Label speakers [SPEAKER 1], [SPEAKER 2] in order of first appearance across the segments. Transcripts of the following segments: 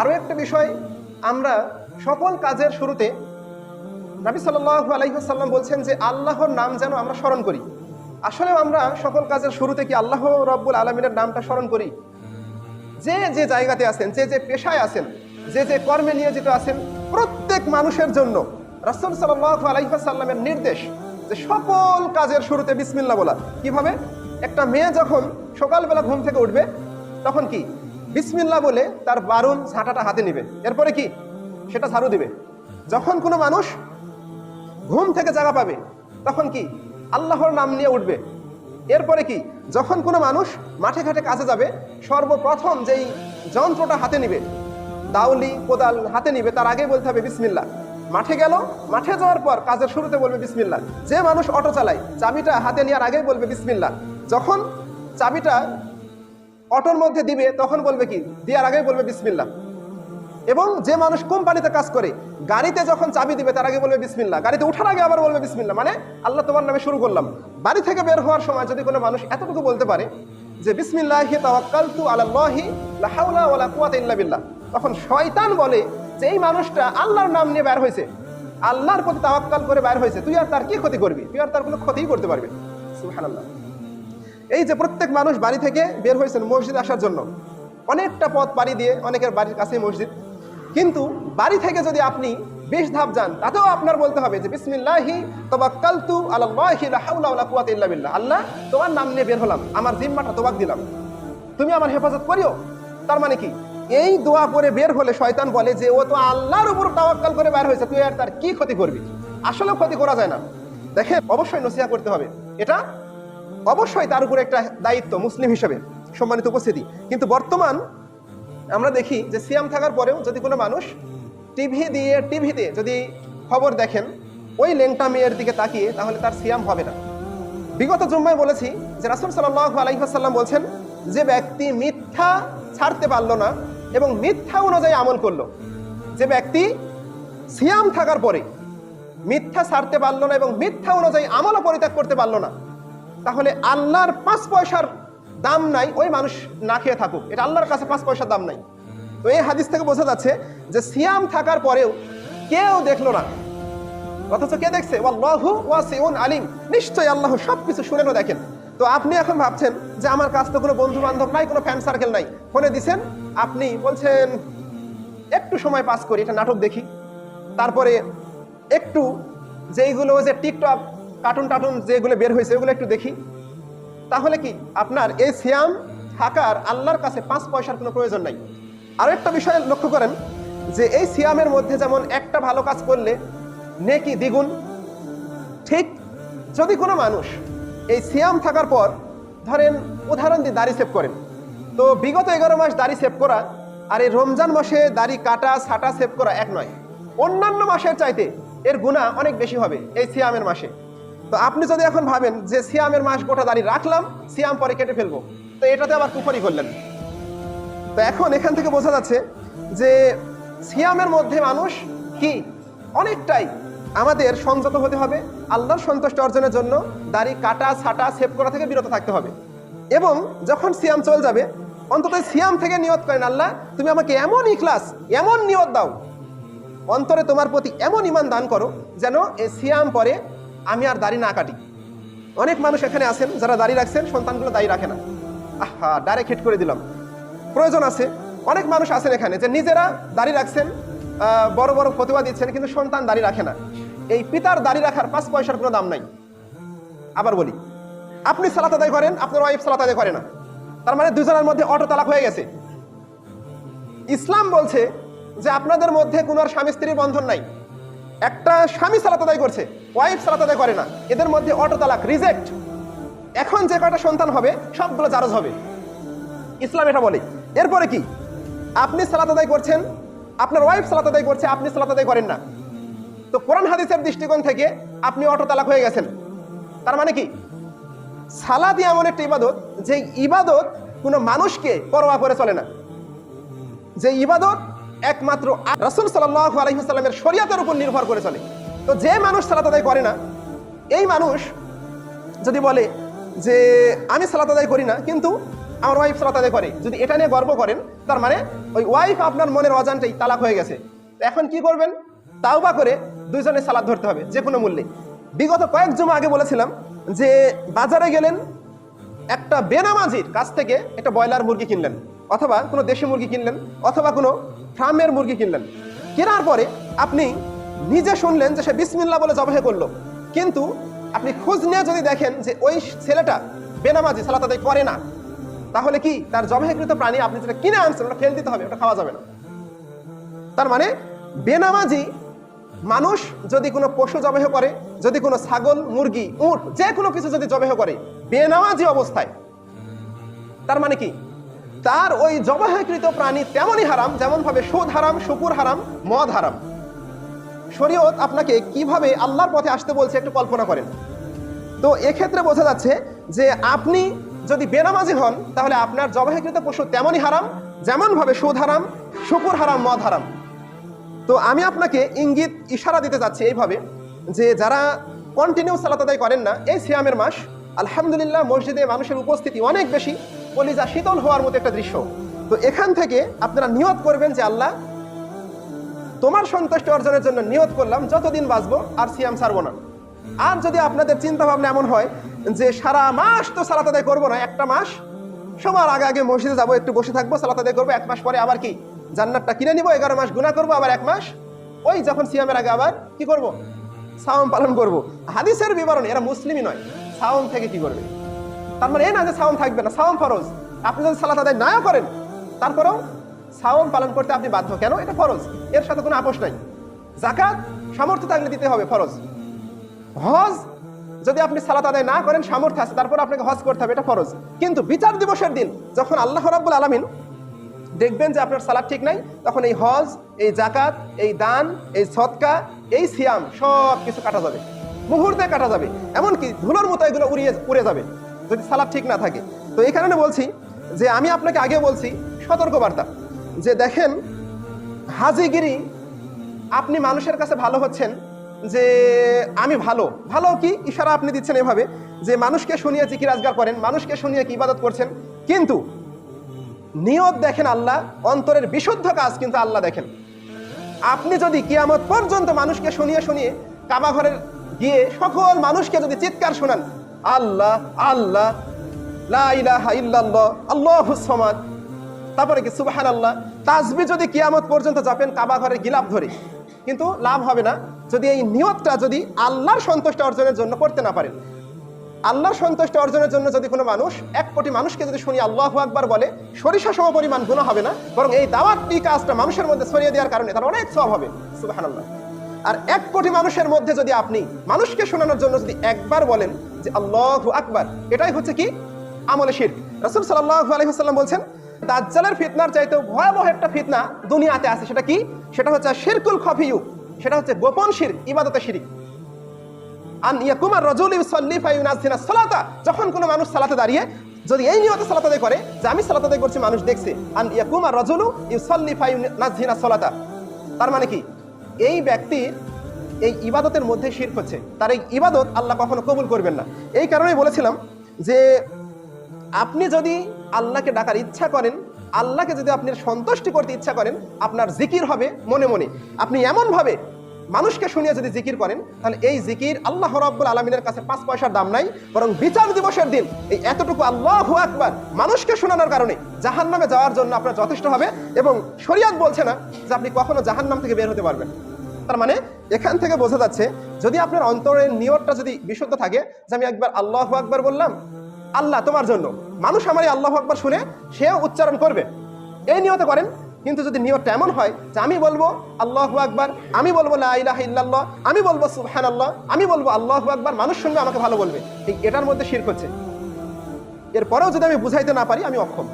[SPEAKER 1] আরও একটা বিষয়, আমরা সকল কাজের শুরুতে নবী সাল্লাল্লাহু আলাইহি সাল্লাম বলছেন যে আল্লাহর নাম যেন আমরা স্মরণ করি। আসলে আমরা সকল কাজের শুরুতে কি আল্লাহ রব্বুল আলমিনের নামটা স্মরণ করি? যে যে জায়গাতে আছেন, যে যে পেশায় আছেন, যে যে কর্মে নিয়োজিত আছেন, প্রত্যেক মানুষের জন্য রাসুল সাল্লাহ আলাইসাল্লামের নির্দেশ যে সকল কাজের শুরুতে বিসমিল্লা বলা। কীভাবে? একটা মেয়ে যখন সকালবেলা ঘুম থেকে উঠবে, তখন কি? বিসমিল্লা বলে তার বারুন ঝাঁটাটা হাতে নিবে। এরপরে কি? সেটা ঝাড়ু দিবে। যখন কোনো মানুষ ঘুম থেকে জায়গা পাবে, তখন কি? আল্লাহর নাম নিয়ে উঠবে। এরপরে কি? যখন কোনো মানুষ মাঠে ঘাটে কাজে যাবে, সর্বপ্রথম যেই যন্ত্রটা হাতে নিবে, দাউলি, কোদাল হাতে নিবে, তার আগে বলতে হবে বিসমিল্লা মাঠে গেল, মাঠে যাওয়ার পর কাজের শুরুতে বলবে বিসমিল্লা যে মানুষ অটো চালায়, চাবিটা হাতে নেওয়ার আগেই বলবে বিসমিল্লা যখন চাবিটা অটোর মধ্যে দিবে, তখন বলবে কি? দেওয়ার আগেই বলবে বিসমিল্লা এবং যে মানুষ কোম্পানিতে কাজ করে, গাড়িতে যখন চাবি দিবে, তার আগে বলবে বিসমিল্লা গাড়িতে ওঠার আগে আবার বলবে বিসমিল্লা মানে আল্লাহ তোমার নামে শুরু করলাম। বাড়ি থেকে বের হওয়ার সময় যদি কোনো মানুষ এতটুকু বলতে পারে যে, বিসমিল্লাহি তাওয়াক্কালতু আলাল্লাহি, লা বিল্লাহ তখন শয়তান বলে যে, এই মানুষটা আল্লাহর নাম নিয়ে বের হয়েছে। আল্লাহর প্রতি তাওয়াক্কাল করে বের হয়েছে। তুই আর তার কি ক্ষতি করবি? তুই আর তার কোনো ক্ষতিই করতে পারবি সুবহানাল্লাহ। এই যে প্রত্যেক মানুষ বাড়ি থেকে বের হয়েছেন মসজিদ আসার জন্য। অনেকটা পথ পাড়ি দিয়ে অনেকের বাড়ির কাছেই মসজিদ। কিন্তু বাড়ি থেকে যদি আপনি বিশ ধাপ যান, তাতেও আপনার বলতে হবে যে, বিসমিল্লাহি কুওয়াতা বিল্লাহ। আল্লাহ, তোমার নাম নিয়ে বের হলাম, আমার জিম্মাটা তোবাক দিলাম। তুমি আমার হেফাজত করিও। তার মানে কি? এই দোয়া করে বের হলে শয়তান বলে যে, ও তো আল্লাহর উপর তাওয়াক্কাল করে বের হয়েছে, তুই আর তার কি ক্ষতি করবি? আসলে ক্ষতি করা যায় না। দেখেন, অবশ্যই নসিহা করতে হবে। এটা অবশ্যই তার উপরে একটা দায়িত্ব মুসলিম হিসেবে সম্মানিত উপস্থিতি। কিন্তু বর্তমান আমরা দেখি যে সিয়াম থাকার পরেও যদি কোনো মানুষ টিভি দিয়ে টিভিতে যদি খবর দেখেন, ওই লেংটা মেয়ের দিকে তাকিয়ে, তাহলে তার সিয়াম হবে না। বিগত জুম্মায় বলেছি যে রাসুল সাল্লাহ আলাইসাল্লাম বলছেন, যে ব্যক্তি মিথ্যা ছাড়তে পারল না এবং মিথ্যা অনুযায়ী আমল করল, যে ব্যক্তি সিয়াম থাকার পরে মিথ্যা ছাড়তে পারল না এবং মিথ্যা অনুযায়ী আমলও পরিত্যাগ করতে পারল না তাহলে আল্লাহর পাঁচ পয়সার দাম নাই, ওই মানুষ না খেয়ে থাকুক। এটা আল্লাহর কাছে পাঁচ পয়সার দাম নাই। তো এই হাদিস থেকে বোঝা যাচ্ছে যে সিয়াম থাকার পরেও কেউ দেখল না। অথচ কে দেখছে? আলিম। নিশ্চয়ই আল্লাহ সব কিছু শুনেনও দেখেন। তো আপনি এখন ভাবছেন যে আমার কাছ তো কোনো বন্ধু বান্ধব নাই, কোনো ফ্যান সার্কেল নাই। ফোনে দিছেন, আপনি বলছেন, একটু সময় পাস করি এটা নাটক দেখি। তারপরে একটু যেইগুলো যে টিকটক কার্টুন টাটুন যেগুলো বের হয়েছে ওগুলো একটু দেখি। তাহলে কি, আপনার এই সিয়াম থাকার আল্লাহর কাছে পাঁচ পয়সার কোনো প্রয়োজন নাই। আরও একটা বিষয় লক্ষ্য করেন যে এই সিয়ামের মধ্যে যেমন একটা ভালো কাজ করলে নেকি দ্বিগুণ, ঠিক যদি কোনো মানুষ এই সিয়াম থাকার পর, ধরেন উদাহরণ দিয়ে দাড়ি সেভ করেন। তো বিগত এগারো মাস দাড়ি সেভ করা আর এই রমজান মাসে দাড়ি কাটা, ছাটা সেভ করা এক নয়। অন্যান্য মাসের চাইতে এর গুণা অনেক বেশি হবে এই সিয়ামের মাসে। তো আপনি যদি এখন ভাবেন যে সিয়ামের মাস গোটা দাড়ি রাখলাম, সিয়াম পরে কেটে ফেলব। তো এটাতে আবার কুফরি করলেন। তো এখন এখান থেকে বোঝা যাচ্ছে যে সিয়ামের মধ্যে মানুষ কি? অনেকটাই আমাদের সংযত হতে হবে, আল্লাহর সন্তুষ্ট অর্জনের জন্য দাড়ি কাটা, ছাটা সেভ করা থেকে বিরত থাকতে হবে। এবং যখন সিয়াম চলে যাবে, অন্তত সিয়াম থেকে নিয়ত করেন, আল্লাহ, তুমি আমাকে এমন ইখলাস, এমন নিয়ত দাও। অন্তরে তোমার প্রতি এমন ইমান দান করো যেন এই সিয়াম পরে আমি আর দাড়ি না কাটি। অনেক মানুষ এখানে আছেন, যারা দাড়ি রাখছেন, সন্তানগুলো দাড়ি রাখে না। আহা, ডাইরেক্ট হিট করে দিলাম। প্রয়োজন আছে। অনেক মানুষ আছেন এখানে যে নিজেরা দাড়ি রাখছেন বড় বড় ফতুয়া দিচ্ছেন, কিন্তু সন্তান দাড়ি রাখে না। এই পিতার দাড়ি রাখার পাঁচ পয়সার কোনো দাম নাই। আবার বলি, আপনি সালাত আদায় করেন, আপনার ওয়াইফ সালাত আদায় করে না। তার মানে দুজনের মধ্যে অটো তালাক হয়ে গেছে। ইসলাম বলছে যে আপনাদের মধ্যে কোনো আর স্বামী স্ত্রীর বন্ধন নাই। একটা স্বামী সালাত আদায় করছে ওয়াইফ সালাত আদায় করে না। এদের মধ্যে অটো তালাক, রিজেক্ট। এখন যে কয়টা সন্তান হবে, সবগুলো জারজ হবে। ইসলাম এটা বলে। এরপরে কি? আপনি সালাত আদায় করছেন, আপনার ওয়াইফ সালাত আদায় করছে, আপনি সালাত আদায় করেন না। তো কোরআন হাদিসের দৃষ্টিকোণ থেকে আপনি অটো তালাক হয়ে গেছেন। তার মানে কি? সালাদি এমন একটা ইবাদত যে ইবাদত কোনো মানুষকে পরোয়া করে চলে না। যে ইবাদত একমাত্র রাসুল সাল্লাহ আলহিহাস্লামের শরিয়াতের উপর নির্ভর করে চলে। তো যে মানুষ সালাত আদায় করে না, এই মানুষ যদি বলে যে, আমি সালাত আদায় করি না, কিন্তু আমার ওয়াইফ সালাত আদায় করে। যদি এটা নিয়ে গর্ব করেন, তার মানে ওই ওয়াইফ আপনার মনের অজান্তেই তালাক হয়ে গেছে। এখন কি করবেন? তাও বা করে দুইজনে সালাদ ধরতে হবে, যে কোনো মূল্যে। বিগত কয়েক জমা আগে বলেছিলাম যে, বাজারে গেলেন, একটা বেনামাজির কাছ থেকে একটা ব্রয়লার মুরগি কিনলেন, অথবা কোনো দেশি মুরগি কিনলেন, অথবা কোনো ফার্মের মুরগি কিনলেন। কেনার পরে আপনি নিজে শুনলেন যে সে বিসমিল্লা বলে জবাহে করল। কিন্তু আপনি খোঁজ নিয়ে যদি দেখেন যে ওই ছেলেটা বেনামাজি, সালাত আদায় করে না, তাহলে কি তার জবাহেকৃত প্রাণী আপনি যেটা কিনে আনছেন ওটা ফেল দিতে হবে, ওটা খাওয়া যাবে না। তার মানে বেনামাজি মানুষ যদি কোনো পশু জবেহ করে, যদি কোনো ছাগল, মুরগি, উট, যে কোনো কিছু যদি জবেহ করে, বেনামাজি অবস্থায়, তার মানে কি? তার ওই জবাহকৃত প্রাণী তেমনই হারাম যেমন ভাবে সুদ হারাম, শুকুর হারাম, মদ হারাম। শরীয়ত আপনাকে কীভাবে আল্লাহর পথে আসতে বলছে একটু কল্পনা করেন। তো এক্ষেত্রে বোঝা যাচ্ছে যে আপনি যদি বেনামাজি হন, তাহলে আপনার জবাহকৃত পশু তেমনই হারাম, যেমনভাবে সুদ হারাম, শুকুর হারাম, মদ হারাম। তো আমি আপনাকে ইঙ্গিত, ইশারা দিতে যাচ্ছি এইভাবে যে যারা কন্টিনিউ সালাত আদায় করেন না, এই সিয়ামের মাস, আলহামদুলিল্লাহ মসজিদে মানুষের উপস্থিতি অনেক বেশি, কলিজা শীতল হওয়ার মতো একটা দৃশ্য। তো এখান থেকে আপনারা নিয়ত করবেন যে আল্লাহ তোমার সন্তুষ্টি অর্জনের জন্য নিয়ত করলাম, যতদিন বাঁচবো আর সিয়াম ছাড়বো না। আর যদি আপনাদের চিন্তা ভাবনা এমন হয় যে সারা মাস তো সালাত আদায় করব না, একটা মাস, সবার আগে আগে মসজিদে যাব, একটু বসে থাকব, সালাত আদায় করব, এক মাস পরে আবার কি? জান্নাতটা কিনে নিবো, এগারো মাস গুণা করব, আবার এক মাস। ওই যখন সিয়ামের আগে আবার কি করব? সাওম পালন করব। হাদিসের বিবরণ, এরা মুসলিমই নয়, সাওম থেকে কি করবে? তার মানে এ না যে সাওম থাকবে না, সাওম ফরজ। আপনি যদি সালাত আদায় নাও করেন, তারপরেও সাওম পালন করতে আপনি বাধ্য। কেন? এটা ফরজ। এর সাথে কোনো আপোষ নাই। জাকাত সামর্থ্য থাকলে দিতে হবে, ফরজ। হজ, যদি আপনি সালাত আদায় না করেন, সামর্থ্য আছে, তারপর আপনাকে হজ করতে হবে, এটা ফরজ। কিন্তু বিচার দিবসের দিন, যখন আল্লাহ রাব্বুল আলামিন দেখবেন যে আপনার সালাদ ঠিক নাই, তখন এই হজ, এই জাকাত এই দান, এই সৎকা এই সিয়াম সব কিছু কাটা যাবে। মুহূর্তে কাটা যাবে। এমনকি ধুলোর মতো এগুলো উড়িয়ে, উড়ে যাবে, যদি সালাদ ঠিক না থাকে। তো এই কারণে বলছি যে, আমি আপনাকে আগে বলছি, সতর্কবার্তা। যে দেখেন, হাজিগিরি, আপনি মানুষের কাছে ভালো হচ্ছেন যে আমি ভালো। ভালো কি? ইশারা আপনি দিচ্ছেন এভাবে যে মানুষকে শুনিয়ে জিকির আজগার করেন, মানুষকে শুনিয়ে কি ইবাদত করছেন। কিন্তু নিয়ত দেখেন আল্লাহ, অন্তরের বিশুদ্ধ কাজ কিন্তু আল্লাহ দেখেন। আপনি যদি কিয়ামত পর্যন্ত মানুষকে শুনিয়ে শুনিয়ে কাবা ঘরের গিয়ে সকল মানুষকে যদি চিৎকার শোনান, আল্লাহ আল্লাহ, লা ইলাহা ইল্লাল্লাহ আল্লাহুস সামাদ তারপরে কি সুবাহান আল্লাহ তাজবি যদি কিয়ামত পর্যন্ত যাবেন কাবা ঘরের গিলাপ ধরে। কিন্তু লাভ হবে না যদি এই নিয়তটা যদি আল্লাহর সন্তুষ্ট অর্জনের জন্য করতে না পারেন। আল্লাহর সন্তুষ্ট অর্জনের জন্য যদি কোনো মানুষ এক কোটি মানুষকে যদি শুনি আল্লাহ আকবার বলে, সরিষা সম পরিমাণ গুণ হবে না, বরং এই দাওয়াতটি কাজটা মানুষের মধ্যে ছড়িয়ে দেওয়ার কারণে তার অনেক সব হবে। সুবাহান আল্লাহ আর এক কোটি মানুষের মধ্যে যদি আপনি মানুষকে শোনানোর জন্য যদি একবার বলেন যে আল্লাহ আকবার, এটাই হচ্ছে কি? আমলে শির রসুল সাল্লাহ আলহিহাল্লাম বলছেন দাজ্জালের ফিতনার চাইতে ভয়াবহ একটা ফিতনা দুনিয়াতে আছে। সেটা কি? সেটা হচ্ছে শিরকুল খফিউ সেটা হচ্ছে গোপন শির ইবাদতে শিরিক। আন ইয়াকুমার রাজুল ইউসাল্লি ফায়ুনাজিনা সালাতা। যখন কোনো মানুষ সালাতে দাঁড়িয়ে যদি এই নিয়তে সালাত আদায় করে যে আমি সালাত আদায় করছি, মানুষ দেখছে, আন ইয়াকুমার রাজুলু ইউসাল্লি ফায়ুনাজিনা সালাতা। তার মানে কি? এই ব্যক্তির এই ইবাদতের মধ্যে শিরক হচ্ছে তার এই ইবাদত আল্লাহ কখনো কবুল করবেন না। এই কারণেই বলেছিলাম যে আপনি যদি আল্লাহকে ডাকার ইচ্ছা করেন আল্লাহকে যদি আপনি সন্তুষ্টি করতে ইচ্ছা করেন, আপনার জিকির হবে মনে মনে। আপনি এমনভাবে মানুষকে শুনিয়ে যদি জিকির করেন, তাহলে এই জিকির আল্লাহ রব্বুল আলমিনের কাছে পাঁচ পয়সার দাম নাই, বরং বিচার দিবসের দিন এই এতটুকু আল্লাহ আকবার মানুষকে শোনানোর কারণে জাহান নামে যাওয়ার জন্য আপনার যথেষ্ট হবে এবং শরিয়াত বলছে না যে আপনি কখনো জাহান নাম থেকে বের হতে পারবেন। তার মানে এখান থেকে বোঝা যাচ্ছে, যদি আপনার অন্তরের নিয়তটা যদি বিশুদ্ধ থাকে, যে আমি একবার আল্লাহ আকবার বললাম আল্লাহ তোমার জন্য। মানুষ আমার এই আল্লাহ আকবার শুনে সেও উচ্চারণ করবে। এই নিয়ত করেন, কিন্তু যদি নিয়তটা এমন হয় যে আমি বলব আল্লাহ আকবার, আমি বলব লা ইলাহা ইল্লাল্লাহ, আমি বলব সুবহান আল্লাহ আমি বলব আল্লাহ আকবার, মানুষ শুনবে, আমাকে ভালো বলবে। ঠিক এটার মধ্যে শির হচ্ছে। এরপরেও যদি আমি বুঝাইতে না পারি, আমি অক্ষম।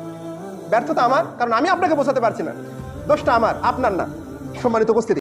[SPEAKER 1] ব্যর্থতা আমার, কারণ আমি আপনাকে বোঝাতে পারছি না। দোষটা আমার, আপনার না। সম্মানিত উপস্থিতি।